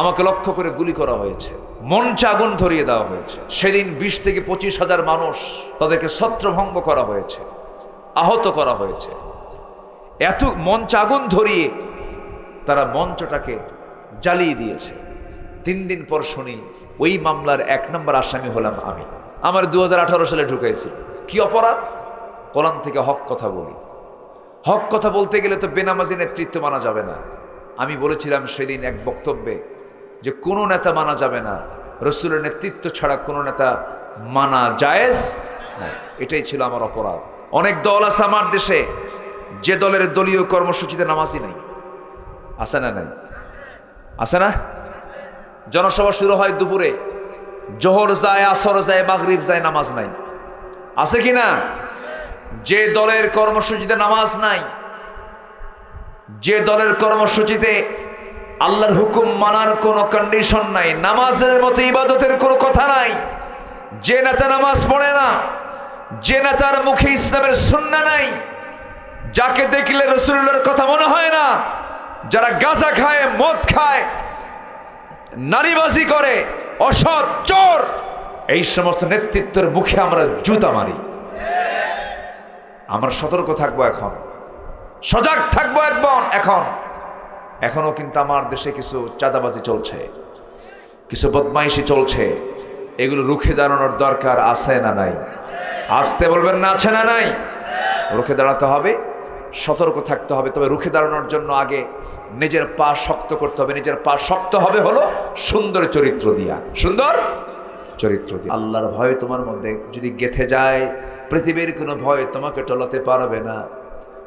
আমাকে লক্ষ্য করে গুলি করা হয়েছে মঞ্চে আগুন ধরিয়ে দেওয়া হয়েছে। সেদিন বিশ থেকে পঁচিশ হাজার মানুষ তাদেরকে ছত্রভঙ্গ করা হয়েছে, আহত করা হয়েছে। এত মঞ্চ আগুন ধরিয়ে তারা মঞ্চটাকে জ্বালিয়ে দিয়েছে। তিন দিন পর শুনি, ওই মামলার এক নম্বর আসামি হলাম আমি। আমার দু হাজার আঠারো সালে ঢুকেছি। কি অপরাধ? কোরআন থেকে হক কথা বলি। হক কথা বলতে গেলে তো বেনামাজি নেতৃত্ব মানা যাবে না। আমি বলেছিলাম সেদিন এক বক্তব্যে যে কোনো নেতা মানা যাবে না। রসুলের নেতৃত্ব ছাড়া কোনো নেতা মানা জায়েজ এটাই ছিল আমার অপরাধ। অনেক দল আছে আমার দেশে, যে দলের দলীয় কর্মসূচিতে নামাজই নাই। আছে না নাই? আছে না? জনসভা শুরু হয় দুপুরে। জোহর যায়, আসর যায়, মাগরিব যায়, নামাজ নাই। আছে কি না? যে দলের কর্মসূচিতে নামাজ নাই, যে দলের কর্মসূচিতে আল্লাহর হুকুম মানার কোনো কন্ডিশন নাই। নামাজের মতো ইবাদতের কোনো কথা নাই। যে নেতা নামাজ পড়ে না, যে নেতার মুখে ইসলামের সুন্না নাই, যাকে দেখলে রসুল্লাহর কথা মনে হয় না, যারা গাঁজা খায়, মদ খায়, নারীবাজি করে, অসৎ, চোর, এই সমস্ত নেতৃত্বের মুখে আমরা জুতা মারি। আমরা সতর্ক থাকব এখন। সজাগ থাকব একবার এখন। এখনও কিন্তু আমার দেশে কিছু চাঁদাবাজি চলছে, কিছু বদমাইশি চলছে, এগুলো রুখে দাঁড়ানোর দরকার আছে না নাই? আসতে বলবেন না, আছে না নাই? রুখে দাঁড়াতে হবে, সতর্ক থাকতে হবে, তবে রুখে দাঁড়ানোর জন্য আগে নিজের পা শক্ত করতে হবে, নিজের পা শক্ত হবে হলো সুন্দর চরিত্র দিয়া, সুন্দর চরিত্র দিয়া। আল্লাহর ভয় তোমার মধ্যে যদি গেথে যায়, পৃথিবীর কোনো ভয় তোমাকে টলাতে পারবে না।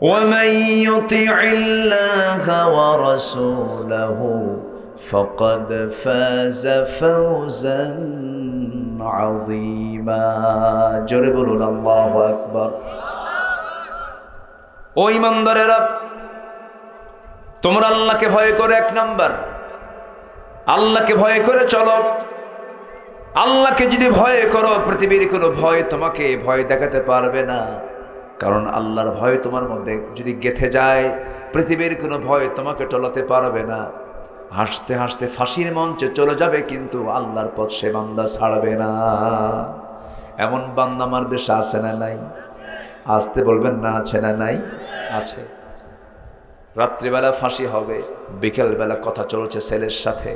ومن يطع الله ورسوله فقد فاز فوزا عظيما جرب الله أكبر ও ইমানদারেরা তোমরা আল্লাহকে ভয় করে এক নাম্বার আল্লাহকে ভয় করে চলো আল্লাহকে যদি ভয় করো পৃথিবীর কোনো ভয় তোমাকে ভয় দেখাতে পারবে না কারণ আল্লাহর ভয় তোমার মধ্যে। যদি গেথে যায়, পৃথিবীর কোনো ভয় তোমাকে টলাতে পারবে না। হাসতে হাসতে ফাঁসির মঞ্চে চলে যাবে কিন্তু আল্লাহর পথ সে বান্দা ছাড়বে না। এমন বান্দা আমার দেশে আছে না নাই? আসতে বলবেন না, আছে না নাই? আছে। রাত্রিবেলা ফাঁসি হবে, বিকেলবেলা কথা চলছে ছেলের সাথে।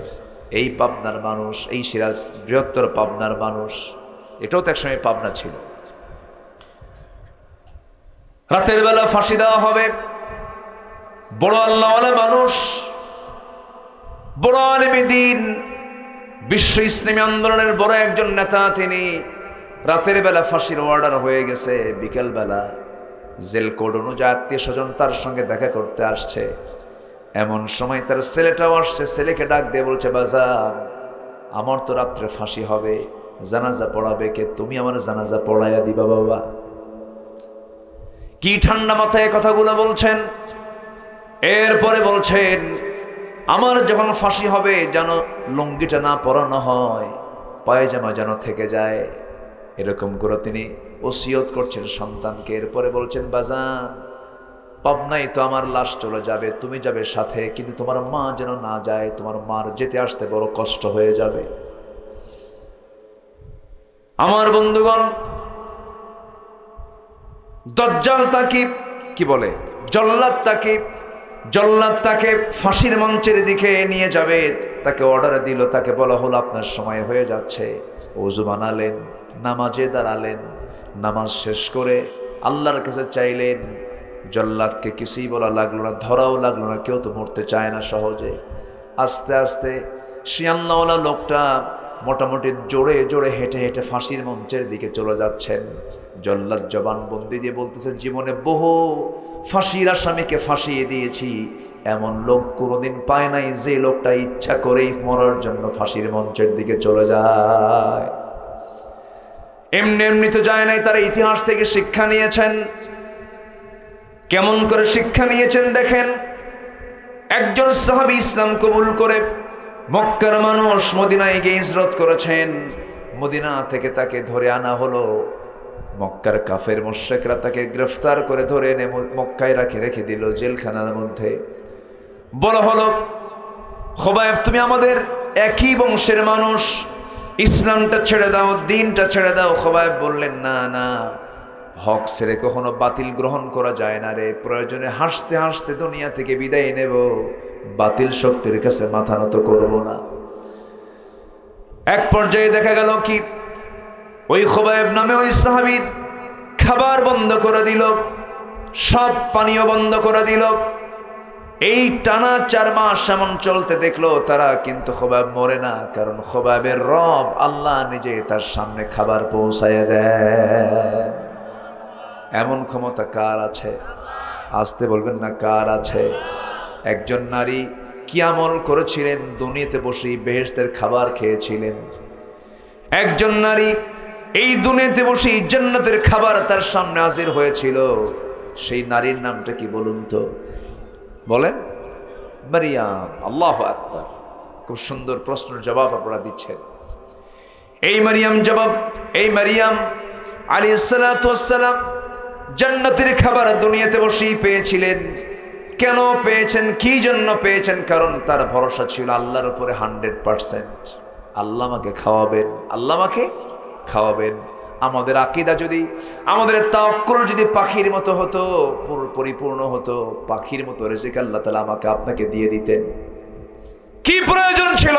এই পাবনার মানুষ, এই সিরাজ বৃহত্তর পাবনার মানুষ। এটাও তো একসময় পাবনা ছিল। রাতের বেলা ফাঁসি দেওয়া হবে। বড় আল্লাহওয়ালা মানুষ, বড় আলিমী দিন, বিশ্ব ইসলামী আন্দোলনের বড় একজন নেতা তিনি রাতের বেলা ফাঁসির অর্ডার হয়ে গেছে। বিকেল বেলা জেল কোড অনুযায়ী আত্মীয় স্বজন তার সঙ্গে দেখা করতে আসছে। এমন সময় তার ছেলেটাও আসছে, ছেলেকে ডাক দিয়ে বলছে বাজার আমার তো রাত্রে ফাঁসি হবে, জানাজা পড়াবে কে? তুমি আমার জানাজা পড়াইয়া দিবা বাবা। কি ঠান্ডা মাথায় কথাগুলো বলছেন? এরপরে বলছেন, আমার যখন ফাঁসি হবে, যেন লুঙ্গিটা না পরানো হয়, পায়জামা যেন থেকে যায়। এরকম করে তিনি ওসিয়ত করছেন সন্তানকে। এরপরে বলছেন, বাজান পাবনাই তো আমার লাশ চলে যাবে, তুমি যাবে সাথে, কিন্তু তোমার মা যেন না যায়, তোমার মার যেতে আসতে বড় কষ্ট হয়ে যাবে। আমার বন্ধুগণ দজ্জাল তাকে, কি বলে? জল্লাদ তাকে জল্লাদ তাকে ফাঁসির মঞ্চের দিকে নিয়ে যাবে। তাকে অর্ডার দিল, তাকে বলা হলো, আপনার সময় হয়ে যাচ্ছে। ওজু বানালেন, নামাজে দাঁড়ালেন, নামাজ শেষ করে আল্লাহর কাছে চাইলেন, জল্লাদকে কিছুই বলা লাগল না, ধরাও লাগল না, কেউ তো মরতে চায় না সহজে। আস্তে আস্তে শিয়াল্লাওয়ালা লোকটা মোটামুটি জোরে জোরে হেঁটে হেঁটে ফাঁসির মঞ্চের দিকে চলে যাচ্ছেন। জল্লাদ জবান বন্দি দিয়ে বলতেছে, জীবনে বহু ফাঁসির আসামিকে ফাঁসিয়ে দিয়েছি। এমন লোক কোনোদিন পায় নাই যে লোকটা ইচ্ছা করেই মরার জন্য ফাঁসির মঞ্চের দিকে চলে যায়। এমনি এমনি তো যায় নাই, তারা ইতিহাস থেকে শিক্ষা নিয়েছেন। কেমন করে শিক্ষা নিয়েছেন দেখেন? একজন সাহাবী ইসলাম কবুল করে মক্কার মানুষ মদিনায় গিয়ে ইজরত করেছেন। মদিনা থেকে তাকে ধরে আনা হলো। মক্কার কাফের মোশেকরা তাকে গ্রেফতার করে ধরে এনে মক্কায় রাখে, রেখে দিল জেলখানার মধ্যে। বলা হলো, খোবায়েব, তুমি আমাদের একই বংশের মানুষ। ইসলামটা ছেড়ে দাও, দিনটা ছেড়ে দাও। খোবায়েব বললেন, না না, হক ছেড়ে কখনো বাতিল গ্রহণ করা যায় না রে। প্রয়োজনে হাসতে হাসতে দুনিয়া থেকে বিদায় নেব। বাতিল শক্তির কাছে মাথা নত করব না। এক পর্যায়ে দেখা গেল কি, ওই খোবায়েব নামে ওই সাহাবীর খাবার বন্ধ করে দিল, সব পানীয় বন্ধ করে দিল। এই টানা চার মাস এমন চলতে দেখল, তারা কিন্তু খোবাব মরে না, কারণ খোবাবের রব আল্লাহ নিজে তার সামনে খাবার পৌঁছায় দেয় এমন ক্ষমতা কার আছে? আসতে বলবেন না, কার আছে? একজন নারী কি আমল করেছিলেন? দুনিয়াতে বসেই বেহেশতের খাবার খেয়েছিলেন। একজন নারী এই দুনিয়াতে বসেই জান্নাতের খাবার তার সামনে হাজির হয়েছিল। সেই নারীর নামটা কি বলুন তো? বলেন, মারিয়াম, আল্লাহ আকবার। খুব সুন্দর প্রশ্নের জবাব আপনারা দিচ্ছেন। এই মারিয়াম জবাব, এই মারিয়াম আলী সালাম জান্নাতের খাবার দুনিয়াতে বসেই পেয়েছিলেন। কেন পেয়েছেন? কি জন্য পেয়েছেন? কারণ তার ভরসা ছিল আল্লাহর উপরে হান্ড্রেড পার্সেন্ট। আল্লাহ আমাকে খাওয়াবেন, আল্লাহ আমাকে খাওয়াবেন। আমাদের আকিদা যদি, আমাদের তাওয়াক্কুল যদি পাখির মতো হতো পরিপূর্ণ হতো, পাখির মতো রেজেক আল্লাহ তালা আমাকে আপনাকে দিয়ে দিতেন। কি প্রয়োজন ছিল?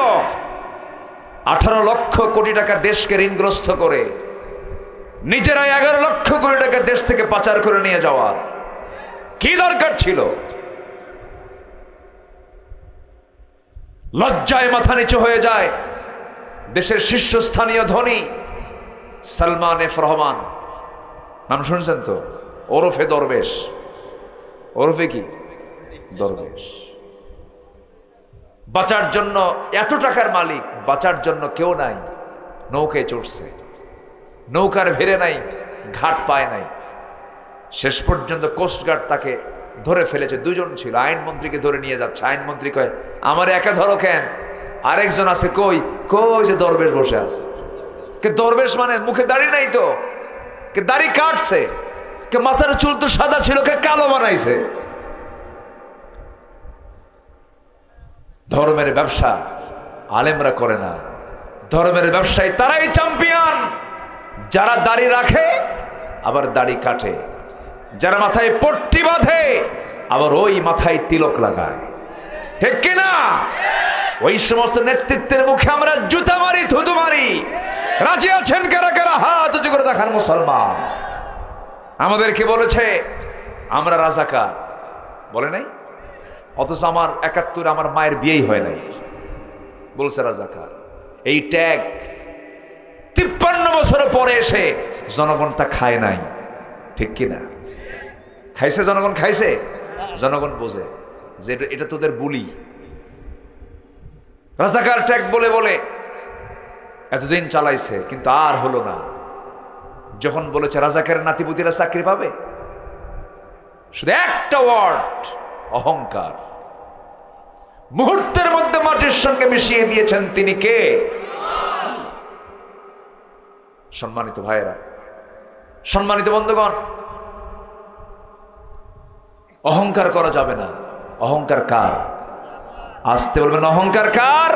আঠারো লক্ষ কোটি টাকা দেশকে ঋণগ্রস্ত করে, নিজেরাই এগারো লক্ষ কোটি টাকা দেশ থেকে পাচার করে নিয়ে যাওয়ার কি দরকার ছিল? লজ্জায় মাথা নিচু হয়ে যায়। দেশের শীর্ষস্থানীয় ধনী সালমান এফ রহমান। নাম শুনছেন তো? ওরফে দরবেশ। ওরফে কি? দরবেশ। বাঁচার জন্য এত টাকার মালিক, বাঁচার জন্য কেউ নাই। নৌকায় চড়ছে। নৌকার ভেরে নাই, ঘাট পায় নাই। শেষ পর্যন্ত কোস্টগার্ড তাকে ধরে ফেলেছে, দুজন ছিল। আইনমন্ত্রীকে ধরে নিয়ে যাচ্ছে। আইনমন্ত্রী কয়, আমার একা ধরো কেন? আরেকজন আছে কই? কই যে দরবেশ বসে আছে? কে দরবেশ মানে মুখে দাড়ি নাই তো? কে দাড়ি কাটছে? কে মাথার চুল তো সাদা ছিল, কে কালো বানাইছে? ধর্মের ব্যবসা আলেমরা করে না। ধর্মের ব্যবসায় তারাই চ্যাম্পিয়ন যারা দাড়ি রাখে, আবার দাড়ি কাটে। যারা মাথায় পট্টি বাঁধে, আবার ওই মাথায় তিলক লাগায়। ঠিক কিনা? ওই সমস্ত নেতৃত্বের মুখে আমরা জুতা মারি, থুতু মারি। রাজি আছেন কারা কারা? হাত উঁচু করে দেখান মুসলমান। আমাদেরকে বলেছে, আমরা রাজাকার। বলে নাই? অথচ আমার একাত্তর আমার মায়ের বিয়েই হয় নাই। বলছে রাজাকার। এই ট্যাগ তিপ্পান্ন বছর পরে এসে জনগণ তা খায় নাই। ঠিক কিনা? খাইছে, জনগণ খাইছে? জনগণ বোঝে যে এটা- তোদের বুলি। রাজাকার ট্যাগ বলে বলে এতদিন চালাইছে, কিন্তু আর হলো না। যখন বলেছে, রাজাকারের নাতিপুতিরা চাকরি পাবে? শুধু একটা ওয়ার্ড, অহংকার। মুহূর্তের মধ্যে মাটির সঙ্গে মিশিয়ে দিয়েছেন তিনি কে? সম্মানিত ভাইয়েরা, সম্মানিত বন্ধুগণ অহংকার করা যাবে না। অহংকার কার? আসতে বলবেন অহংকার কার?